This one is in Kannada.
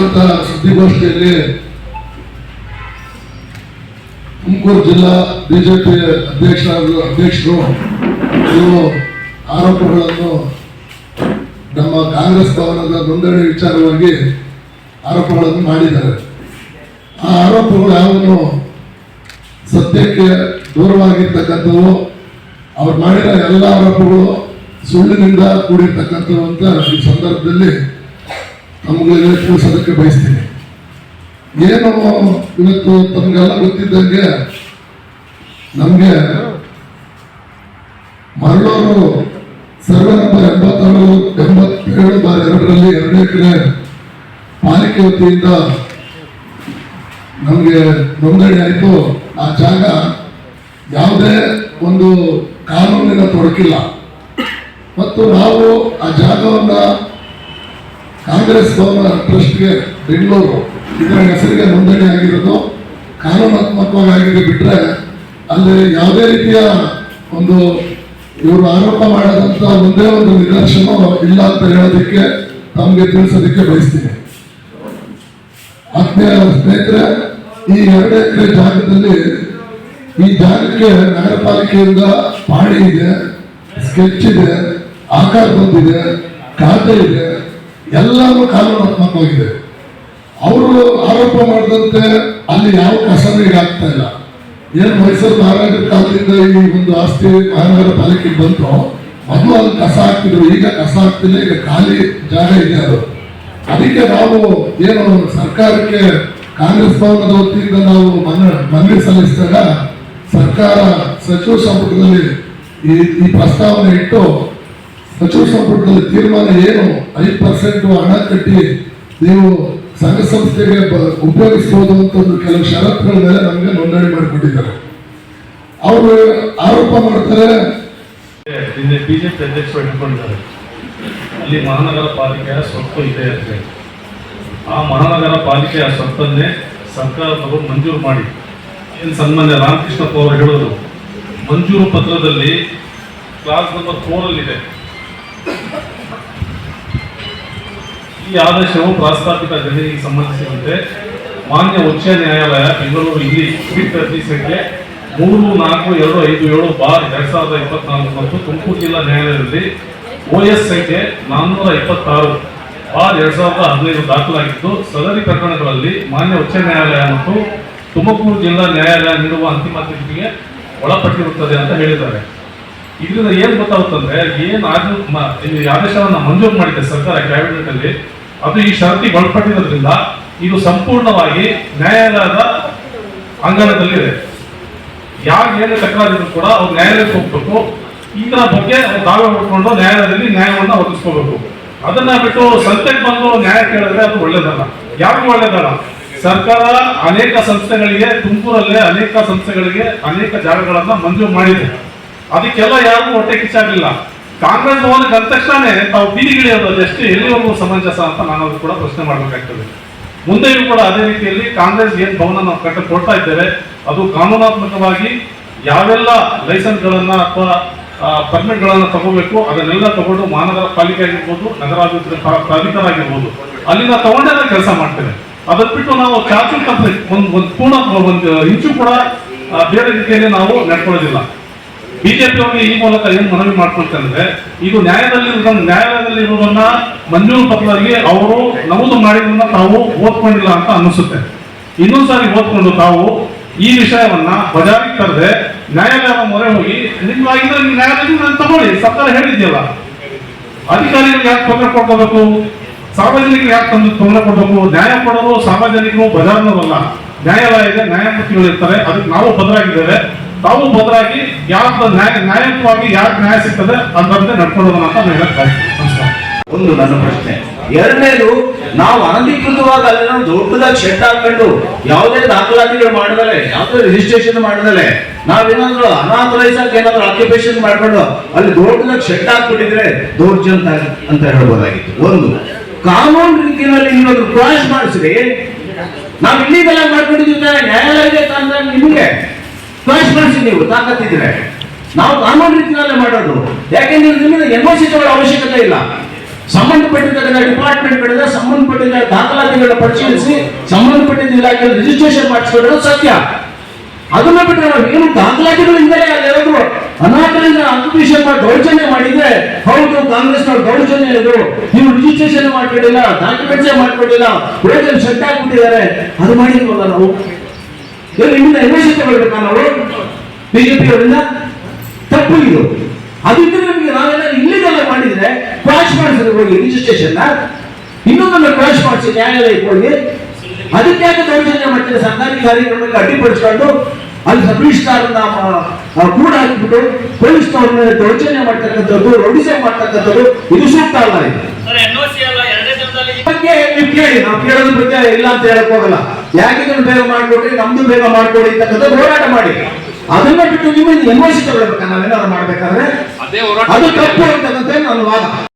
ನಡೆದಂತ ಸುದ್ದಿಗೋಷ್ಠಿಯಲ್ಲಿ ತುಮಕೂರು ಜಿಲ್ಲಾ ಬಿಜೆಪಿ ಅಧ್ಯಕ್ಷ ಅಧ್ಯಕ್ಷರು ಕೆಲವು ಆರೋಪಗಳನ್ನು ನಮ್ಮ ಕಾಂಗ್ರೆಸ್ ಭವನದ ನೋಂದಣಿ ವಿಚಾರವಾಗಿ ಆರೋಪಗಳನ್ನು ಮಾಡಿದ್ದಾರೆ. ಆ ಆರೋಪಗಳು ಯಾವನ್ನು ಸತ್ಯಕ್ಕೆ ದೂರವಾಗಿರ್ತಕ್ಕಂಥವು, ಅವ್ರು ಮಾಡಿದ ಎಲ್ಲ ಆರೋಪಗಳು ಸುಳ್ಳಿನಿಂದ ಕೂಡಿರ್ತಕ್ಕಂಥವು ಅಂತ ಈ ಸಂದರ್ಭದಲ್ಲಿ ನಮಗೆ ತಿಳಿಸೋದಕ್ಕೆ ಬಯಸ್ತೀನಿ. ಏನು ಇವತ್ತು ತಮಗೆಲ್ಲ ಗೊತ್ತಿದ್ದಂಗೆ ನಮಗೆ ಮರಳೋರು ಸರ್ವೆ ನಂಬರ್ ಎಂಬತ್ತಾರು, ಎಂಬತ್ತೇಳು ಬಾರ್ ಎರಡರಲ್ಲಿ ಎರಡನೇ ಕಡೆ ಪಾಲಿಕೆ ವತಿಯಿಂದ ನಮಗೆ ನೋಂದಣಿ ಆಯಿತು. ಆ ಜಾಗ ಯಾವುದೇ ಒಂದು ಕಾನೂನಿನ ತೊಡಕಿಲ್ಲ. ಮತ್ತು ನಾವು ಆ ಜಾಗವನ್ನ ಕಾಂಗ್ರೆಸ್ ಭವನ ಟ್ರಸ್ಟ್ಗೆ ಬೆಂಗಳೂರು. ಇದರ ಹೆಸರಿಗೆ ನೋಂದಣಿ ಆಗಿರೋದು. ಕಾನೂನಾತ್ಮಕವಾಗಿ ಆಗಿದೆ ಬಿಟ್ರೆ ಅಲ್ಲಿ ಯಾವುದೇ ರೀತಿಯ ಒಂದು ಇವರು ಆರೋಪ ಮಾಡದಂತ ಒಂದೇ ಒಂದು ನಿದರ್ಶನ ಇಲ್ಲ ಅಂತ ಹೇಳೋದಕ್ಕೆ ತಮಗೆ ತಿಳಿಸೋದಕ್ಕೆ ಬಯಸ್ತೀನಿ. ಆತ್ಮೀಯ ಸ್ನೇಹಿತರೆ, ಈ ಎರಡು ಎಕರೆ ಜಾಗದಲ್ಲಿ ಈ ಜಾಗಕ್ಕೆ ನಗರ ಪಾಲಿಕೆಯಿಂದ ಪಾಣಿ ಇದೆ, ಸ್ಕೆಚ್ ಇದೆ, ಆಕಾರ ಬಂದಿದೆ ಖಾತೆ ಇದೆ. ಎಲ್ಲವೂ ಹೋಗಿದೆ. ಅವರು ಆರೋಪ ಮಾಡಿದಂತೆ ಅಲ್ಲಿ ಯಾವ ಕಸನೂ ಈಗ ಆಗ್ತಾ ಇಲ್ಲ. ಏನು ಮೈಸೂರು ಮಹಾರಾಜರ ಕಾಲದಿಂದ ಈ ಒಂದು ಆಸ್ತಿ ಮಹಾನಗರ ಪಾಲಿಕೆಗೆ ಬಂತು, ಮೊದಲು ಅಲ್ಲಿ ಕಸ ಹಾಕ್ತಿದ್ರು. ಈಗ ಕಸ ಹಾಕ್ತಿಲ್ಲ, ಈಗ ಖಾಲಿ ಜಾಗ ಇದೆ ಅದು. ಅದಕ್ಕೆ ನಾವು ಏನು ಸರ್ಕಾರಕ್ಕೆ ಕಾಂಗ್ರೆಸ್ ಭವನದ ವತಿಯಿಂದ ನಾವು ಮನ, ಮನವಿ ಸಲ್ಲಿಸಿದಾಗ ಸರ್ಕಾರ ಸಚಿವ ಸಂಪುಟದಲ್ಲಿ ಈ ಈ ಪ್ರಸ್ತಾವನೆ ಇಟ್ಟು ಸಚಿವ ಸಂಪುಟದಲ್ಲಿ ತೀರ್ಮಾನ ಏನು? ಐದು ಪರ್ಸೆಂಟ್ ಹಣ ಕಟ್ಟಿ ನೀವು ಸಂಘ ಸಂಸ್ಥೆಗೆ ಉಪಯೋಗಿಸಬಹುದು ಅಂತ ಒಂದು ಕೆಲವು ಷರತ್ತುಗಳ ಮೇಲೆ ನಮಗೆ ನೋಂದಣಿ ಮಾಡಿಕೊಟ್ಟಿದ್ದಾರೆ. ಅವರು ಆರೋಪ ಮಾಡ್ತಾರೆ. ನಿನ್ನೆ ಬಿಜೆಪಿ ಅಧ್ಯಕ್ಷರು ಇಟ್ಕೊಂಡಿದ್ದಾರೆ ಅಲ್ಲಿ ಮಹಾನಗರ ಪಾಲಿಕೆಯ ಸ್ವತ್ತು ಇದೆ ಅಂತ. ಆ ಮಹಾನಗರ ಪಾಲಿಕೆಯ ಸ್ವತ್ತನ್ನೇ ಸರ್ಕಾರದವರು ಮಂಜೂರು ಮಾಡಿ. ಏನು ಸನ್ಮಾನ್ಯ ರಾಮಕೃಷ್ಣಪ್ಪ ಅವರು ಹೇಳೋದು? ಮಂಜೂರು ಪತ್ರದಲ್ಲಿ ಕ್ಲಾಸ್ ನಂಬರ್ ಫೋರ್ ಈ ಆದೇಶವು ಪ್ರಾಸ್ತಾವಿಕ ಜಮೀನಿಗೆ ಸಂಬಂಧಿಸಿದಂತೆ ಮಾನ್ಯ ಉಚ್ಚ ನ್ಯಾಯಾಲಯ ಬೆಂಗಳೂರು ಇಲ್ಲಿ ಟ್ವೀಟ್ ಅರ್ಜಿ ಸಂಖ್ಯೆ ಮೂರು, ನಾಲ್ಕು, ಎರಡು, ಐದು, ಏಳು, ಬಾರ್ ಎರಡ್ ಸಾವಿರದ ಇಪ್ಪತ್ನಾಲ್ಕು ಮತ್ತು ತುಮಕೂರು ಜಿಲ್ಲಾ ನ್ಯಾಯಾಲಯದಲ್ಲಿ ಓಎಸ್ ಸಂಖ್ಯೆ ನಾನ್ನೂರ ಇಪ್ಪತ್ತಾರು ಬಾರ್ ಎರಡ್ ಸಾವಿರದ ಹದಿನೈದು ದಾಖಲಾಗಿದ್ದು, ಸದರಿ ಪ್ರಕರಣಗಳಲ್ಲಿ ಮಾನ್ಯ ಉಚ್ಚ ನ್ಯಾಯಾಲಯ ಮತ್ತು ತುಮಕೂರು ಜಿಲ್ಲಾ ನ್ಯಾಯಾಲಯ ನೀಡುವ ಅಂತಿಮ ತೀರ್ಪಿಗೆ ಒಳಪಟ್ಟಿರುತ್ತದೆ ಅಂತ ಹೇಳಿದ್ದಾರೆ. ಇದರಿಂದ ಏನು ಗೊತ್ತಾಗುತ್ತಂದ್ರೆ, ಏನು ಆದೇಶವನ್ನ ಮಂಜೂರು ಮಾಡಿದೆ ಸರ್ಕಾರ ಕ್ಯಾಬಿನೆಟ್ ಅಲ್ಲಿ ಅದು ಈ ಷರತ್ತಿಗೆ ಒಳಪಟ್ಟಿರೋದ್ರಿಂದ ಇದು ಸಂಪೂರ್ಣವಾಗಿ ನ್ಯಾಯಾಲಯದ ಅಂಗಣದಲ್ಲಿದೆ ಯಾರು ಏನು ತಕರಾರಿದ್ರು ಕೂಡ ಅವ್ರು ನ್ಯಾಯಾಲಯಕ್ಕೆ ಹೋಗ್ಬೇಕು. ಇದರ ಬಗ್ಗೆ ದಾವೆ ಮಾಡ್ಕೊಂಡು ನ್ಯಾಯಾಲಯದಲ್ಲಿ ನ್ಯಾಯವನ್ನು ಒದಗಿಸ್ಕೋಬೇಕು. ಅದನ್ನ ಬಿಟ್ಟು ಸಂತೆಗೆ ಬಂದು ನ್ಯಾಯ ಕೇಳಿದ್ರೆ ಅದು ಒಳ್ಳೇದಲ್ಲ. ಯಾರಿಗೂ ಒಳ್ಳೇದಲ್ಲ? ಸರ್ಕಾರ ಅನೇಕ ಸಂಸ್ಥೆಗಳಿಗೆ, ತುಮಕೂರಲ್ಲೇ ಅನೇಕ ಸಂಸ್ಥೆಗಳಿಗೆ ಅನೇಕ ಜಾಗಗಳನ್ನ ಮಂಜೂರು ಮಾಡಿದೆ. ಅದಕ್ಕೆಲ್ಲ ಯಾರಿಗೂ ಹೊಟ್ಟೆ ಕಿಚ್ಚಾಗಲಿಲ್ಲ. ಕಾಂಗ್ರೆಸ್ ಭವನಕ್ಕೆ ಅಂದ ತಕ್ಷಣ ತಾವು ಬೀದಿಗಿಳಿಯೋದು ಅದೆಷ್ಟು ಎಲ್ಲಿವರೆಗೂ ಸಮಂಜಸ ಅಂತ ನಾನು ಕೂಡ ಪ್ರಶ್ನೆ ಮಾಡಬೇಕಾಗ್ತದೆ. ಮುಂದೆಯೂ ಕೂಡ ಅದೇ ರೀತಿಯಲ್ಲಿ ಕಾಂಗ್ರೆಸ್ ಏನು ಭವನ ನಾವು ಕಟ್ಟ ಕೊಡ್ತಾ ಇದ್ದೇವೆ, ಅದು ಕಾನೂನಾತ್ಮಕವಾಗಿ ಯಾವೆಲ್ಲ ಲೈಸೆನ್ಸ್ಗಳನ್ನು ಅಥವಾ ಪರ್ಮಿಟ್ ಗಳನ್ನ ತಗೋಬೇಕು, ಅದನ್ನೆಲ್ಲ ತಗೊಂಡು ಮಹಾನಗರ ಪಾಲಿಕೆ ಆಗಿರ್ಬೋದು, ನಗರಾಭಿವೃದ್ಧಿ ಪ್ರಾ- ಪ್ರಾಧಿಕಾರ ಆಗಿರ್ಬೋದು ಅಲ್ಲಿಂದ ತಗೊಂಡೆಲ್ಲ ಕೆಲಸ ಮಾಡ್ತೇವೆ. ಅದನ್ನ ಬಿಟ್ಟು ನಾವು ಚಾಚು ಕಂಪ್ಲೀಟ್ ಒಂದು ಒಂದು ಪೂರ್ಣ, ಒಂದು ಇಂಚು ಕೂಡ ಬೇರೆ ರೀತಿಯಲ್ಲಿ ನಾವು ನಡ್ಕೊಳ್ಳೋದಿಲ್ಲ. ಬಿಜೆಪಿ ಅವರಿಗೆ ಈ ಮೂಲಕ ಏನ್ ಮನವಿ ಮಾಡ್ಕೊಳ್ತಂದ್ರೆ ಇದು ನ್ಯಾಯದಲ್ಲಿ ನ್ಯಾಯಾಲಯದಲ್ಲಿ ಇರುವುದನ್ನ ಮಂಜೂರು ಪತ್ರದಲ್ಲಿ ಅವರು ನಮೂದು ಮಾಡಿದ್ರನ್ನ ತಾವು ಓದ್ಕೊಂಡಿಲ್ಲ ಅಂತ ಅನ್ನಿಸುತ್ತೆ. ಇನ್ನೊಂದು ಸಾರಿ ಓದ್ಕೊಂಡು ತಾವು ಈ ವಿಷಯವನ್ನ ಬಜಾರಿಗೆ ತರದೆ ನ್ಯಾಯಾಲಯದ ಮೊರೆ ಹೋಗಿ ನಿಮ್ಮ ಆಗಿದ್ರೆ ನ್ಯಾಯಾಲಯದಿಂದ ನಾನು ತಗೊಳ್ಳಿ, ಸರ್ಕಾರ ಹೇಳಿದ್ಯಲ್ಲ. ಅಧಿಕಾರಿಗಳಿಗೆ ಯಾಕೆ ತೊಂದರೆ ಕೊಡ್ಕೋಬೇಕು? ಸಾರ್ವಜನಿಕರಿಗೆ ಯಾಕೆ ತಂದು ತೊಂದರೆ ಕೊಡಬೇಕು? ನ್ಯಾಯ ಕೊಡೋರು ಸಾರ್ವಜನಿಕರು ಬಜಾರ್ನವಲ್ಲ ನ್ಯಾಯಾಲಯ ಇದೆ ನ್ಯಾಯಮೂರ್ತಿಗಳು ಇರ್ತಾರೆ ಅದಕ್ಕೆ ನಾವು ಬದಲಾಗಿದ್ದೇವೆ ತಾವು ಬದಲಾಗಿ ಯಾವ ನ್ಯಾಯ ನ್ಯಾಯಕವಾಗಿ ಯಾಕೆ ನ್ಯಾಯ ಸಿಗ್ತದೆ ಅದರಂತೆ ನಡ್ಕೊಳ್ಳೋಣ ಅಂತ ನಾನು ಹೇಳಕ್ ಒಂದು ನನ್ನ ಪ್ರಶ್ನೆ. ಎರಡನೇದು, ನಾವು ಅನಧಿಕೃತವಾಗಿ ಅಲ್ಲಿ ನಾವು ದೊಡ್ಡದಾಗಿ ಶೆಡ್ ಹಾಕೊಂಡು ಯಾವುದೇ ದಾಖಲಾತಿಗಳು ಮಾಡಿದರೆ ಯಾವುದೇ ರಿಜಿಸ್ಟ್ರೇಷನ್ ಮಾಡಿದರೆ ನಾವೇನಾದ್ರೂ ಅನಾಥರೈಸ್ ಆಗಿ ಏನಾದ್ರು ಆಕ್ಯುಪೇಷನ್ ಮಾಡ್ಕೊಂಡು ಅಲ್ಲಿ ದೊಡ್ಡದಾಗಿ ಶೆಡ್ ಹಾಕ್ಬಿಟ್ಟಿದ್ರೆ ದೌರ್ಜನ್ಯ ಅಂತ ಹೇಳ್ಬೋದಾಗಿತ್ತು. ಒಂದು, ಕಾನೂನು ರೀತಿಯಲ್ಲಿ ನೀವು ಕ್ರಾಸ್ ಮಾಡಿಸಿರಿ ನಾವು ಇಲ್ಲಿಗೆಲ್ಲ ಮಾಡ್ಕೊಂಡಿದ್ದೀವಿ ನ್ಯಾಯಾಲಯ ನಿಮಗೆ. ಕ್ರಾಸ್ ಮಾಡಿಸಿ ನೀವು ತಾಕತ್ತಿದ್ರೆ ನಾವು ಕಾನೂನು ರೀತಿಯಲ್ಲೇ ಮಾಡೋದು. ಯಾಕೆಂದ್ರೆ ನಿಮಗೆ ಎನ್ ತಗೊಳ್ಳೋ ಅವಶ್ಯಕತೆ ಇಲ್ಲ. ಸಂಬಂಧಪಟ್ಟಿದ್ದ ಡಿಪಾರ್ಟ್ಮೆಂಟ್ಗಳಿಂದ ಸಂಬಂಧಪಟ್ಟಿದ್ದ ದಾಖಲಾತಿಗಳನ್ನ ಪರಿಶೀಲಿಸಿ ಸಂಬಂಧಪಟ್ಟಿದ್ದ ಇಲಾಖೆ ರಿಜಿಸ್ಟ್ರೇಷನ್ ಮಾಡಿಸ್ಕೊಳ್ಳೋದು ಸತ್ಯ. ಅದನ್ನ ಬಿಟ್ಟರೆ ನಾವು ಏನು ದಾಖಲಾತಿಗಳಿಂದಲೇ ಅಲ್ಲಿರೋದು ಅನಾಥರಿಂದ ಅಪ್ಲಿಕೇಶನ್ ಮಾಡಿ ದೌರ್ಜನ್ಯ ಮಾಡಿದ್ರೆ, ಹೌದು, ಕಾಂಗ್ರೆಸ್ನವ್ರು ದೌರ್ಜನ್ಯ ಇದು. ನೀವು ರಿಜಿಸ್ಟ್ರೇಷನ್ ಮಾಡ್ಕೊಂಡಿಲ್ಲ ಡಾಕ್ಯುಮೆಂಟ್ಸೇ ಮಾಡ್ಕೊಂಡಿಲ್ಲ ಹೋಗಿ ಶೆಡ್ ಹಾಕ್ಬಿಟ್ಟಿದ್ದಾರೆ. ಅದು ಮಾಡಿದ್ವಲ್ಲ ನಾವು? ಇನ್ನು ಎನ್ಎಸ್ಸಿ ತಗೊಳ್ಬೇಕಾ ನಾವು ಬಿಜೆಪಿ ಅವರಿಂದ ತಪ್ಪು ಇದು. ಅದಕ್ಕೆ ನಮಗೆ ನಾವೆಲ್ಲ ಇಲ್ಲಿಗೆಲ್ಲ ಮಾಡಿದ್ರೆ ಕ್ರಾಶ್ ಮಾಡಿಸಿದ್ರೆ ಹೋಗಿ ರಿಜಿಸ್ಟ್ರೇಷನ್ ಇನ್ನೊಂದನ್ನು ಕ್ರಾಶ್ ಮಾಡಿಸಿ ನ್ಯಾಯಾಲಯಕ್ಕೆ ಹೋಗಿ. ಅದಕ್ಕೆ ಯಾಕೆ ದೌರ್ಜನ್ಯ ಮಾಡ್ತಾರೆ? ಸರ್ಕಾರಿ ಕಾರ್ಯಕ್ರಮಕ್ಕೆ ಅಡ್ಡಿಪಡಿಸ್ಕೊಂಡು ಅಲ್ಲಿ ಸಬ್ ರಿಜಿಸ್ಟ್ರಾರ್ ಕೂಡ ಹಾಕಿಬಿಟ್ಟು ಪೊಲೀಸ್ನವ್ರನ್ನ ದೌರ್ಜನ್ಯ ಮಾಡ್ತಕ್ಕಂಥದ್ದು ರೌಡಿಸೆ ಮಾಡ್ತಕ್ಕಂಥದ್ದು ಇದು ಸೂಕ್ತ ಅಲ್ಲ ಇದು. ಬಗ್ಗೆ ನೀವು ಕೇಳಿ ನಾವು ಕೇಳೋದ್ರ ಬಗ್ಗೆ ಇಲ್ಲ ಅಂತ ಹೇಳಕ್ ಹೋಗಲ್ಲ. ಯಾಕೆ ಇದನ್ನು ಬೇಗ ಮಾಡಿಕೊಡ್ರಿ ನಮ್ದು ಬೇಗ ಮಾಡ್ಕೊಳ್ಳಿ ಅಂತಕ್ಕಂಥ ಹೋರಾಟ ಮಾಡಿ. ಅದನ್ನ ಬಿಟ್ಟು ನೀವು ಎನ್ ಸಿ ತಗೊಳ್ಬೇಕಾ ನಾವೇನಾದ್ರು ಮಾಡ್ಬೇಕಾದ್ರೆ ಅದೇ ಹೋರಾಟ ಅದು ತಪ್ಪು ಅಂತಕ್ಕಂಥ ನನ್ನ ವಾದ.